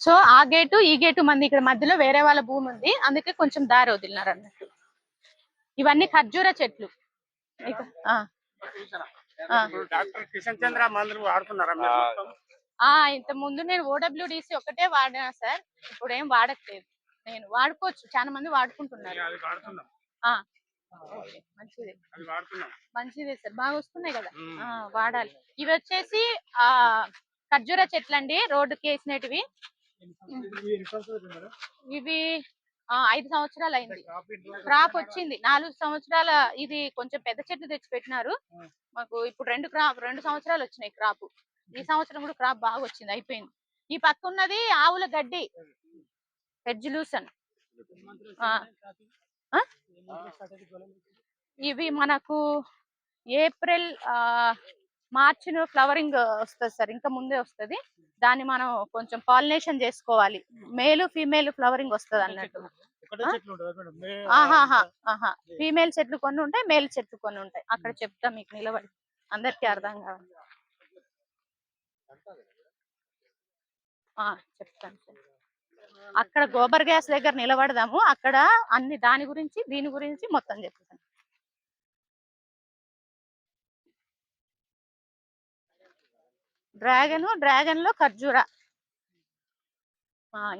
So ఆ gate ఈ gate మంది ఇక్కడ మధ్యలో వేరే వాళ్ళ భూమి ఉంది. అందుకే కొంచెం దారి వదిలినారు అన్నట్టు. ఇవన్నీ ఖర్జూర చెట్లు. ఇంత ముందు నేను ఓడబ్ల్యూడిసి ఒకటే వాడినా సార్. ఇప్పుడు ఏం వాడట్లేదు. నేను వాడుకోవచ్చు. చాలా మంది వాడుకుంటున్నారు. మంచిది. సార్. బాగా వస్తున్నాయి కదా. వాడాలి. ఇవి వచ్చేసి ఆ ఖర్జూర చెట్లు అండి రోడ్డుకి వేసినటివి ఇవి ఆ, ఐదు సంవత్సరాలు అయింది. క్రాప్ వచ్చింది. నాలుగు సంవత్సరాల ఇది కొంచెం పెద్ద చెట్లు తెచ్చి పెట్టినారు మాకు ఇప్పుడు రెండు క్రాప్ రెండు సంవత్సరాలు వచ్చినాయి క్రాప్ ఈ సంవత్సరం కూడా క్రాప్ బాగా వచ్చింది అయిపోయింది. ఈ పక్క ఉన్నది ఆవుల గడ్డి. హెడ్జ్లూసన్ ఇవి మనకు ఏప్రిల్ మార్చిలో ఫ్లవరింగ్ వస్తుంది సార్ ఇంకా ముందే వస్తది. దాన్ని మనం కొంచెం పాలినేషన్ చేసుకోవాలి. మేలు ఫీమేల్ ఫ్లవరింగ్ వస్తది అన్నట్టు. ఫీమేల్ చెట్లు కొన్ని ఉంటాయి మేల్ చెట్లు కొన్ని ఉంటాయి. అక్కడ చెప్తా మీకు నిలబడి. అందరికీ అర్థం కావాలి. ఆ, చెప్తాను అక్కడ గోబర్ గ్యాస్ దగ్గర నిలబడదాము. అక్కడ అన్ని దాని గురించి దీని గురించి మొత్తం చెప్తాను. డ్రాగన్ డ్రాగన్లో ఖర్జూర.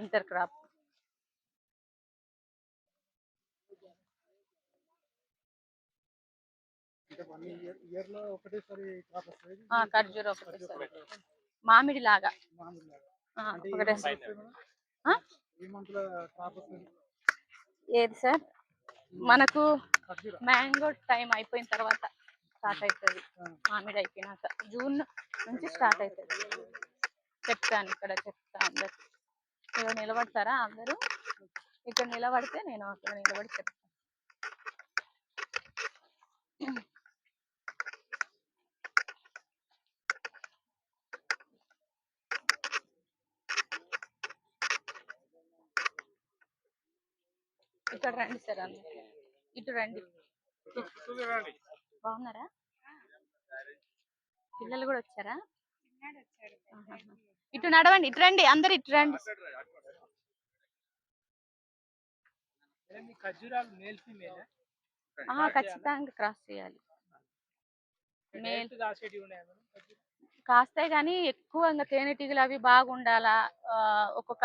Intercrop. ఖర్జూర ఒకటేసారి. మామిడి లాగా ఒకటేసారి? ఏది సార్? మనకు మ్యాంగో టైం అయిపోయిన తర్వాత. స్టార్ట్ అవుతుంది మామిడి అయిపోయినాక జూన్ నుంచి స్టార్ట్ అవుతుంది చెప్తాను ఇక్కడ చెప్తా అందరు. ఇక్కడ నిలబడతారా అందరూ? ఇక్కడ నిలబడితే నేను అక్కడ నిలబడి చెప్తాను ఇక్కడ రండి సార్ అందరు. ఇటు రండి. బాగున్నారా? పిల్లలు కూడా వచ్చారా. ఇటు నడవండి ఇటు రండి అందరు ఇటు రండి. ఖచ్చితంగా క్రాస్ చేయాలి. మేల్? కాస్తాయి కానీ ఎక్కువ ఇంకా తేనెటీగలు అవి బాగుండాలా? ఒక్కొక్క